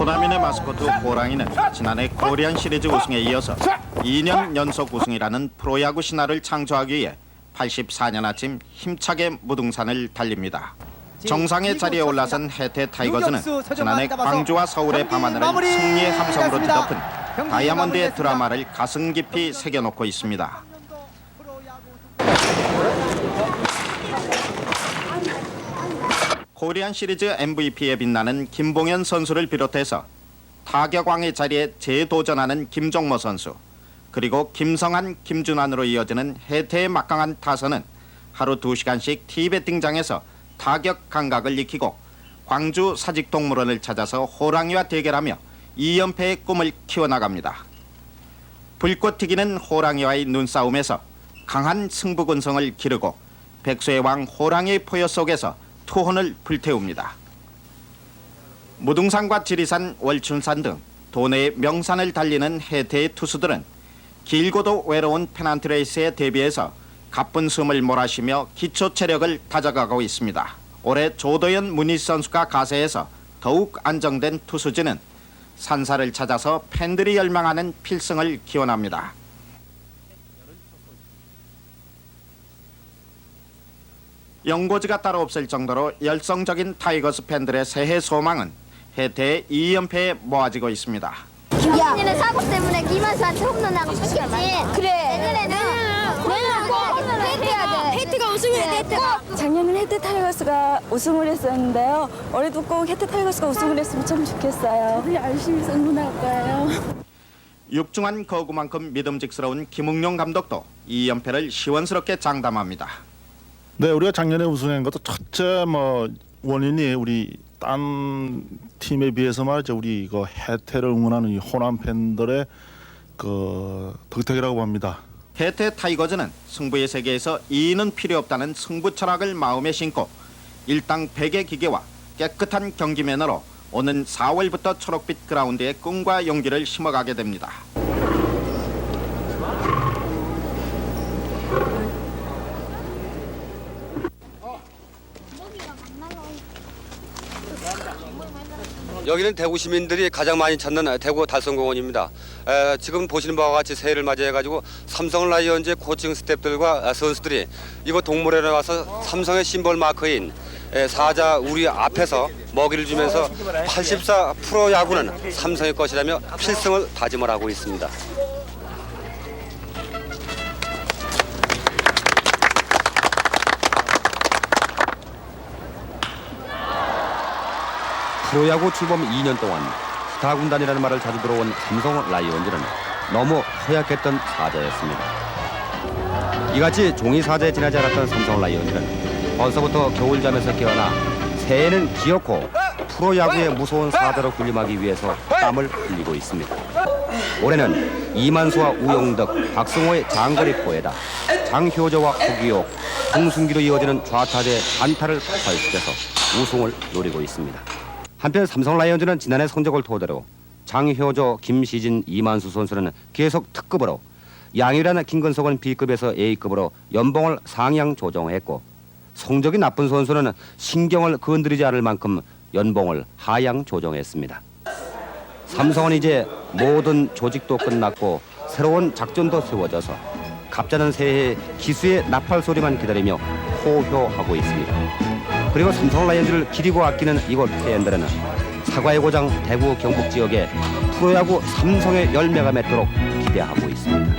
호남인의 마스코트 호랑이는 지난해 코리안 시리즈 우승에 이어서 2년 연속 우승이라는 프로야구 신화를 창조하기 위해 84년 아침 힘차게 무등산을 달립니다. 정상의 자리에 올라선 해태 타이거즈는 지난해 광주와 서울의 밤하늘을 승리의 함성으로 뒤덮은 다이아몬드의 드라마를 가슴 깊이 새겨놓고 있습니다. 코리안 시리즈 MVP에 빛나는 김봉현 선수를 비롯해서 타격왕의 자리에 재도전하는 김종모 선수 그리고 김성한, 김준환으로 이어지는 해태의 막강한 타선은 하루 두시간씩 티베팅장에서 타격 감각을 익히고 광주 사직동물원을 찾아서 호랑이와 대결하며 2연패의 꿈을 키워나갑니다. 불꽃 튀기는 호랑이와의 눈싸움에서 강한 승부근성을 기르고 백수의 왕 호랑이의 포효 속에서 투혼을 불태웁니다. 무등산과 지리산, 월춘산 등 도내의 명산을 달리는 해태의 투수들은 길고도 외로운 페난트 레이스에 대비해서 가쁜 숨을 몰아쉬며 기초 체력을 다져가고 있습니다. 올해 조도현 문희 선수가 가세해서 더욱 안정된 투수진은 산사를 찾아서 팬들이 열망하는 필승을 기원합니다. 연고지가 따로 없을 정도로 열성적인 타이거스 팬들의 새해 소망은 해태의 2연패에 모아지고 있습니다. 김기현이는 사고 때문에 김한수한테 홈런 나고 싶겠지. 그래. 내년에는 내년은 꼭 페이트해야 돼. 헤이트가 우승해야 돼. 헤이트가. 작년엔 헤트 타이거스가 우승을 했었는데요. 올해도 꼭 헤트 타이거스가 우승을 했으면 참 좋겠어요. 열심히 응원할 거예요. 육중한 거구만큼 믿음직스러운 김웅룡 감독도 2연패를 시원스럽게 장담합니다. 네, 우리가 작년에 우승한 것도 첫째 뭐 원인이 우리 딴 팀에 비해서 말이죠. 우리 이거 해태를 응원하는 이 호남 팬들의 그 덕택이라고 봅니다. 해태 타이거즈는 승부의 세계에서 이인은 필요 없다는 승부 철학을 마음에 심고 일당 100의 기계와 깨끗한 경기 매너로 오는 4월부터 초록빛 그라운드에 꿈과 용기를 심어가게 됩니다. 여기는 대구 시민들이 가장 많이 찾는 대구 달성공원입니다. 에, 지금 보시는 바와 같이 새해를 맞이해가지고 삼성 라이온즈 코칭 스태프들과 선수들이 이곳 동물원에 와서 삼성의 심벌 마크인 에, 사자 우리 앞에서 먹이를 주면서 84 프로 야구는 삼성의 것이라며 필승을 다짐을 하고 있습니다. 프로야구 출범 2년 동안 스타 군단이라는 말을 자주 들어온 삼성 라이온즈는 너무 허약했던 사자였습니다. 이같이 종이 사자에 지나지 않았던 삼성 라이온즈는 벌써부터 겨울잠에서 깨어나 새해는 기어코 프로야구의 무서운 사자로 군림하기 위해서 땀을 흘리고 있습니다. 올해는 이만수와 우용덕, 박승호의 장거리 포에다 장효조와 허기옥, 홍순기로 이어지는 좌타대 안타를 발식해서 우승을 노리고 있습니다. 한편 삼성 라이온즈는 지난해 성적을 토대로 장효조, 김시진, 이만수 선수는 계속 특급으로 양이라는 김근석은 B급에서 A급으로 연봉을 상향 조정했고 성적이 나쁜 선수는 신경을 건드리지 않을 만큼 연봉을 하향 조정했습니다. 삼성은 이제 모든 조직도 끝났고 새로운 작전도 세워져서 갑자는 새해 기수의 나팔 소리만 기다리며 호효하고 있습니다. 그리고 삼성 라이온즈를 기리고 아끼는 이곳 팬들은 사과의 고장 대구 경북 지역에 프로야구 삼성의 열매가 맺도록 기대하고 있습니다.